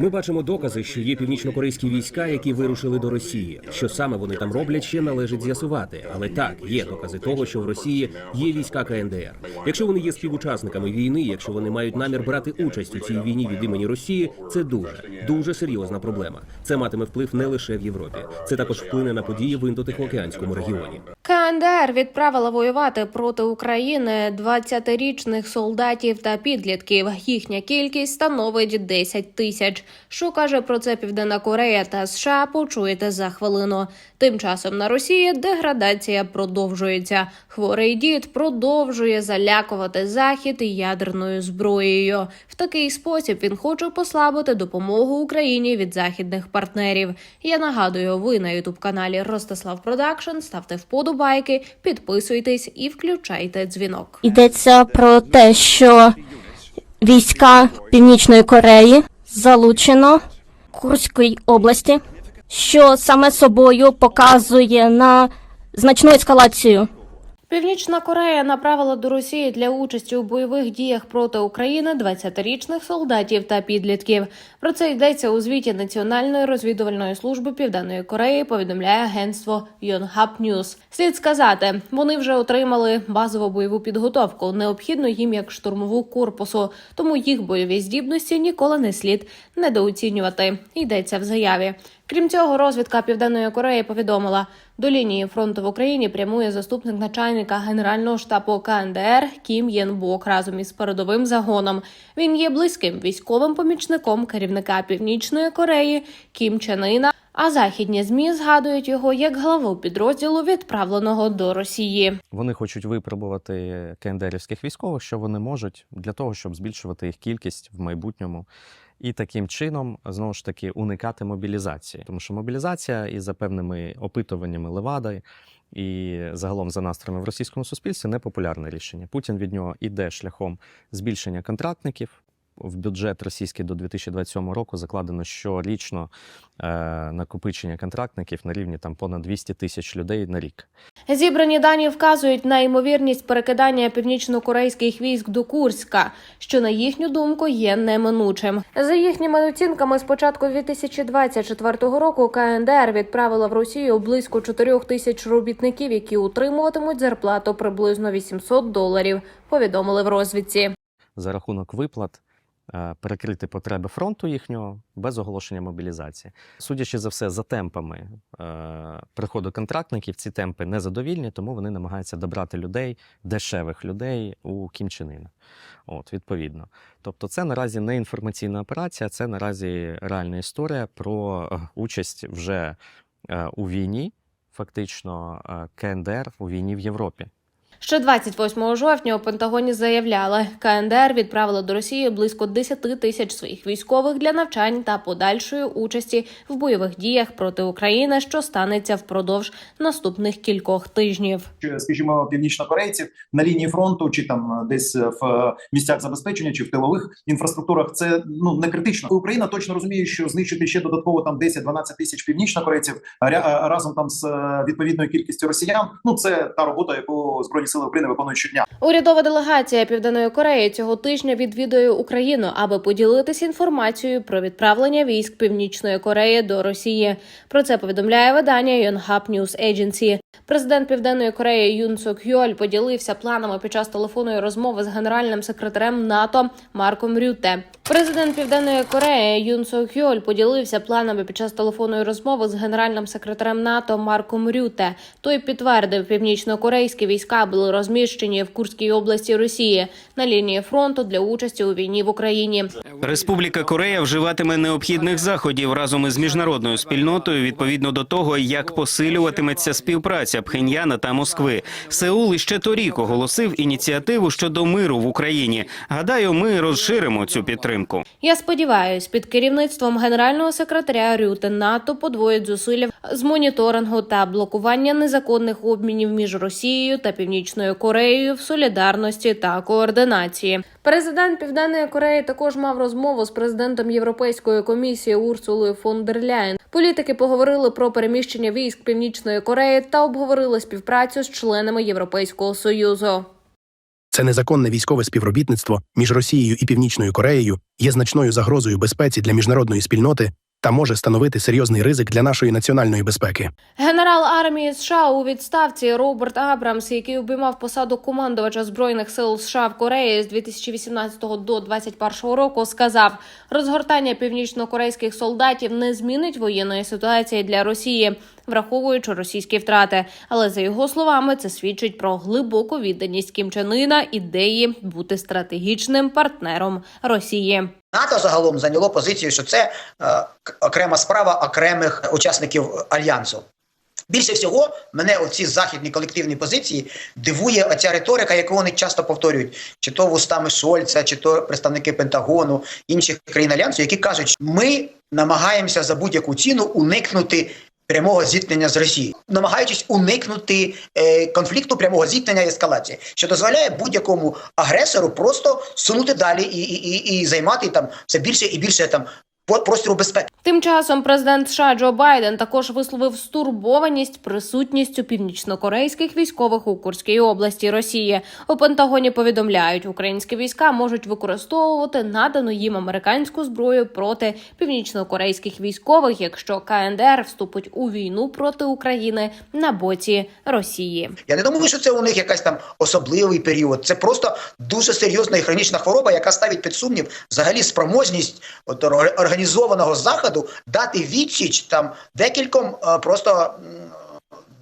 Ми бачимо докази, що є північнокорейські війська, які вирушили до Росії. Що саме вони там роблять, ще належить з'ясувати. Але так, є докази того, що в Росії є війська КНДР. Якщо вони є співучасниками війни, якщо вони мають намір брати участь у цій війні від імені Росії, це дуже дуже серйозна проблема. Це матиме вплив не лише в Європі. Це також вплине на події в індотихоокеанському регіоні. КНДР відправила воювати проти України 20-річних солдатів та підлітків. Їхня кількість становить 10 тисяч. Що каже про це Південна Корея та США? Почуєте за хвилину. Тим часом на Росії деградація продовжується. Хворий дід продовжує залякувати захід ядерною зброєю. В такий спосіб він хоче послабити допомогу Україні від західних партнерів. Я нагадую, ви на ютуб каналі Ростислав Продакшн. Ставте вподобайки, підписуйтесь і включайте дзвінок. Йдеться про те, що війська Північної Кореї залучено Курської області, що саме собою показує на значну ескалацію. Північна Корея направила до Росії для участі у бойових діях проти України 20-річних солдатів та підлітків. Про це йдеться у звіті Національної розвідувальної служби Південної Кореї. Повідомляє агентство Yonhap News. Слід сказати, вони вже отримали базову бойову підготовку, необхідну їм як штурмову корпусу, тому їх бойові здібності ніколи не слід недооцінювати. Йдеться в заяві. Крім цього, розвідка Південної Кореї повідомила, до лінії фронту в Україні прямує заступник начальника генерального штабу КНДР Кім Єн Бок разом із передовим загоном. Він є близьким військовим помічником керівника Північної Кореї Кім Чен А західні змі згадують його як главу підрозділу, відправленого до Росії. Вони хочуть випробувати КНДРівських військових, що вони можуть для того, щоб збільшувати їх кількість в майбутньому. І таким чином знову ж таки уникати мобілізації, тому що мобілізація і за певними опитуваннями Левади і загалом за настроями в російському суспільстві непопулярне рішення. Путін від нього іде шляхом збільшення контрактників. В бюджет російський до 2027 року закладено щорічно е, накопичення контрактників на рівні там понад 200 тисяч людей на рік. Зібрані дані вказують на ймовірність перекидання північно-корейських військ до Курська, що на їхню думку є неминучим. За їхніми оцінками, з початку 2024 року КНДР відправила в Росію близько 4 тисяч робітників, які утримуватимуть зарплату приблизно 800 доларів. Повідомили в розвідці. За рахунок виплат перекрити потреби фронту їхнього без оголошення мобілізації. Судячи за все, за темпами е, приходу контрактників, ці темпи незадовільні, тому вони намагаються добрати людей, дешевих людей у Кімчинина. От, відповідно. Тобто, це наразі не інформаційна операція, це наразі реальна історія про е, участь вже е, у війні, фактично е, КНДР у війні в Європі. Ще 28 жовтня у Пентагоні заявляли, КНДР відправила до Росії близько 10 тисяч своїх військових для навчань та подальшої участі в бойових діях проти України, що станеться впродовж наступних кількох тижнів. скажімо, північнокорейців на лінії фронту, чи там десь в е, місцях забезпечення, чи в тилових інфраструктурах, це ну не критично. Україна точно розуміє, що знищити ще додатково там 10-12 тисяч північнокорейців е, разом там з е, відповідною кількістю росіян. Ну це та робота, яку збройні сили України виконують щодня. Урядова делегація Південної Кореї цього тижня відвідує Україну, аби поділитися інформацією про відправлення військ Північної Кореї до Росії. Про це повідомляє видання Yonhap News Agency. Президент Південної Кореї Юн Сок Йоль поділився планами під час телефонної розмови з генеральним секретарем НАТО Марком Рюте. Президент Південної Кореї Юн Сок Йоль поділився планами під час телефонної розмови з генеральним секретарем НАТО Марком Рюте. Той підтвердив, північно-корейські війська були розміщені в Курській області Росії на лінії фронту для участі у війні в Україні. Республіка Корея вживатиме необхідних заходів разом із міжнародною спільнотою відповідно до того, як посилюватиметься співпраця Пхеньяна та Москви. Сеул іще торік оголосив ініціативу щодо миру в Україні. Гадаю, ми розширимо цю підтримку. Я сподіваюсь, під керівництвом генерального секретаря Рюте НАТО подвоїть зусилля з моніторингу та блокування незаконних обмінів між Росією та Північною Кореєю в солідарності та координації. Президент Південної Кореї також мав розмову з президентом Європейської комісії Урсулою фон дер Ляєн. Політики поговорили про переміщення військ Північної Кореї та обговорили співпрацю з членами Європейського союзу. Це незаконне військове співробітництво між Росією і Північною Кореєю є значною загрозою безпеці для міжнародної спільноти та може становити серйозний ризик для нашої національної безпеки. Генерал армії США у відставці Роберт Абрамс, який обіймав посаду командувача збройних сил США в Кореї з 2018 до 2021 року, сказав: розгортання північнокорейських солдатів не змінить воєнної ситуації для Росії, враховуючи російські втрати. Але за його словами, це свідчить про глибоку відданість Кім Чен Іна ідеї бути стратегічним партнером Росії. НАТО загалом зайняло позицію, що це е, окрема справа окремих учасників альянсу. Більше всього мене оці західні колективні позиції дивує оця риторика, яку вони часто повторюють, чи то вустами Шольца, чи то представники Пентагону, інших країн альянсу, які кажуть, що ми намагаємося за будь-яку ціну уникнути прямого зіткнення з Росією, намагаючись уникнути е, конфлікту прямого зіткнення і ескалації, що дозволяє будь-якому агресору просто сунути далі і, і, і, і займати там все більше і більше там простору безпеки. Тим часом президент США Джо Байден також висловив стурбованість присутністю північнокорейських військових у Курській області Росії. У Пентагоні повідомляють, українські війська можуть використовувати надану їм американську зброю проти північнокорейських військових, якщо КНДР вступить у війну проти України на боці Росії. Я не думаю, що це у них якась там особливий період. Це просто дуже серйозна і хронічна хвороба, яка ставить під сумнів взагалі спроможність от, ор- організованого заходу дати відсіч там декільком е, просто.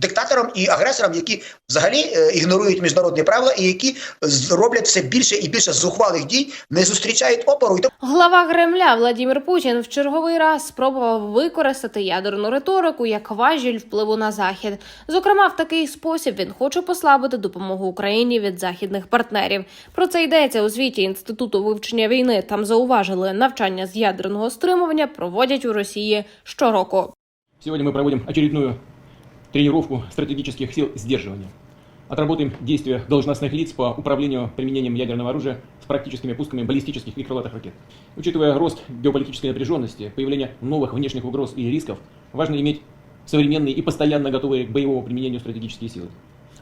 Диктаторам і агресорам, які взагалі е, ігнорують міжнародні правила, і які з- роблять все більше і більше зухвалих дій, не зустрічають опору. Глава Кремля Владимир Путін в черговий раз спробував використати ядерну риторику як важіль впливу на захід. Зокрема, в такий спосіб він хоче послабити допомогу Україні від західних партнерів. Про це йдеться у звіті інституту вивчення війни. Там зауважили, навчання з ядерного стримування проводять у Росії щороку. Сегодня мы проводим очередную тренировку стратегических сил сдерживания. Отработаем действия должностных лиц по управлению применением ядерного оружия с практическими пусками баллистических и крылатых ракет. Учитывая рост геополитической напряженности, появление новых внешних угроз и рисков, важно иметь современные и постоянно готовые к боевому применению стратегические силы.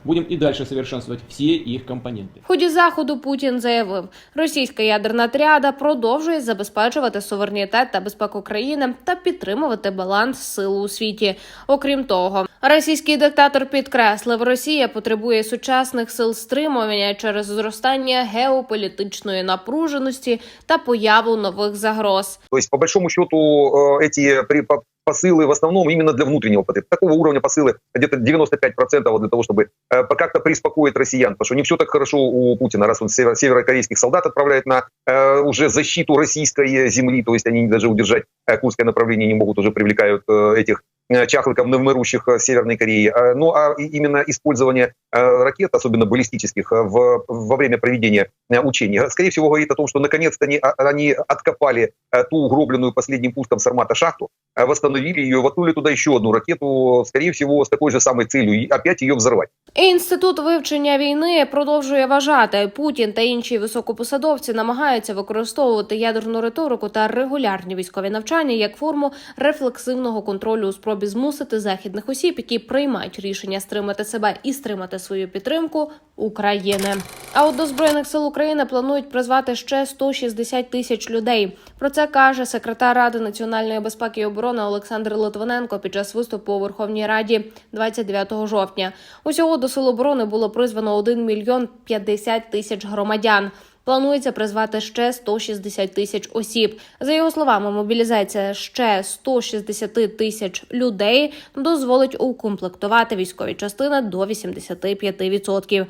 Будем и дальше совершенствовать все их компоненты. В ході заходу Путін заявив, російська ядерна тріада продовжує забезпечувати суверенітет та безпеку країни та підтримувати баланс сил у світі. Окрім того, російський диктатор підкреслив, Росія потребує сучасних сил стримування через зростання геополітичної напруженості та появу нових загроз. То есть, по большому счету, э, эти при- по- посылы в основном именно для внутреннего потребления. Такого уровня посылы где-то 95% вот для того, чтобы э, как-то приспокоить россиян. Потому что не все так хорошо у Путина, раз он северо- северокорейских солдат отправляет на э, уже защиту российской земли. То есть они даже удержать э, курское направление не могут, уже привлекают э, этих э, чахлыков навмырущих э, Северной Кореи. Э, Ну а именно использование э, ракет, особенно баллистических, в, во время проведения учений, скорее всего, говорит о том, что наконец-то они, а- они откопали ту угробленную последним пуском Сармата шахту, восстановили ее, воткнули туда еще одну ракету, скорее всего, с такой же самой целью, и опять ее взорвать. Інститут вивчення війни продовжує вважати, Путін та інші високопосадовці намагаються використовувати ядерну риторику та регулярні військові навчання як форму рефлексивного контролю у спробі змусити західних осіб, які приймають рішення стримати себе і стримати свою підтримку України. А от до збройних сил України планують призвати ще 160 тисяч людей. Про це каже секретар Ради національної безпеки і оборони Олександр Литвиненко під час виступу у Верховній Раді 29 жовтня. Усього до сил оборони було призвано 1 мільйон 50 тисяч громадян. Планується призвати ще 160 тисяч осіб. За його словами, мобілізація ще 160 тисяч людей дозволить укомплектувати військові частини до 85%. Е,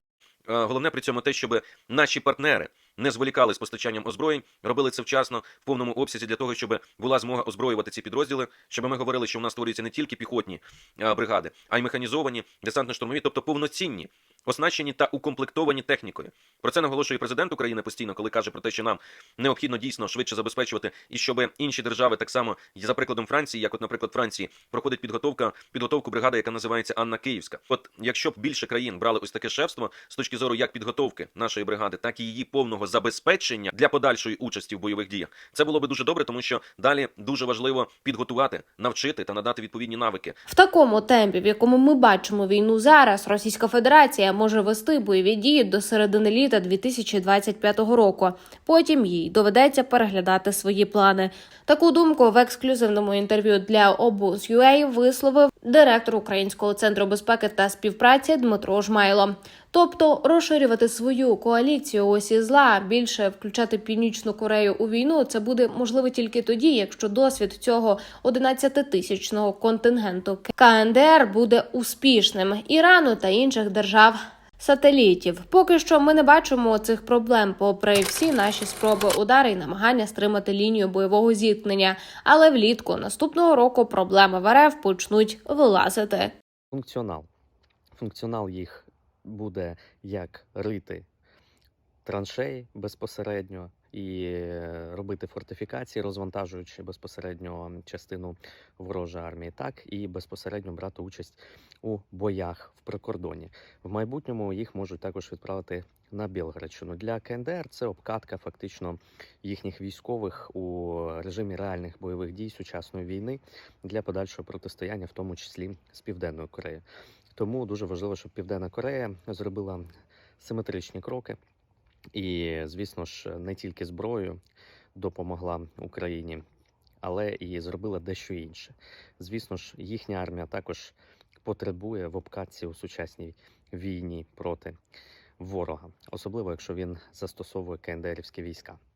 Головне при цьому те, щоб наші партнери не зволікали з постачанням озброєнь, робили це вчасно в повному обсязі для того, щоб була змога озброювати ці підрозділи, щоб ми говорили, що у нас створюються не тільки піхотні бригади, а й механізовані, десантно-штурмові, тобто повноцінні, оснащені та укомплектовані технікою. Про це наголошує президент України постійно, коли каже про те, що нам необхідно дійсно швидше забезпечувати, і щоб інші держави так само, за прикладом Франції, як, от, наприклад, Франції, проходить підготовка підготовку бригади, яка називається Анна Київська. От якщо б більше країн брали ось таке шефство з точки зору як підготовки нашої бригади, так і її повного забезпечення для подальшої участі в бойових діях, це було би дуже добре, тому що далі дуже важливо підготувати, навчити та надати відповідні навики. В такому темпі, в якому ми бачимо війну зараз, Російська Федерація може вести бойові дії до середини літа 2025 року. Потім їй доведеться переглядати свої плани. Таку думку в ексклюзивному інтерв'ю для обуз.ua висловив директор Українського центру безпеки та співпраці Дмитро Жмайло. Тобто розширювати свою коаліцію осі зла, більше включати Північну Корею у війну, це буде можливо тільки тоді, якщо досвід цього 11-тисячного контингенту КНДР буде успішним Ірану та інших держав. Сателітів поки що ми не бачимо цих проблем, попри всі наші спроби удари і намагання стримати лінію бойового зіткнення. Але влітку наступного року проблеми в РФ почнуть вилазити. Функціонал. Функціонал їх буде як рити траншеї безпосередньо і е, робити фортифікації, розвантажуючи безпосередньо частину ворожої армії, так і безпосередньо брати участь у боях в прикордоні. В майбутньому їх можуть також відправити на Білградщину. Для КНДР це обкатка фактично їхніх військових у режимі реальних бойових дій сучасної війни для подальшого протистояння, в тому числі з Південною Кореєю. Тому дуже важливо, щоб Південна Корея зробила симетричні кроки. І, звісно ж, не тільки зброєю допомогла Україні, але і зробила дещо інше. Звісно ж, їхня армія також потребує в обкатці у сучасній війні проти ворога, особливо якщо він застосовує КНДРівські війська,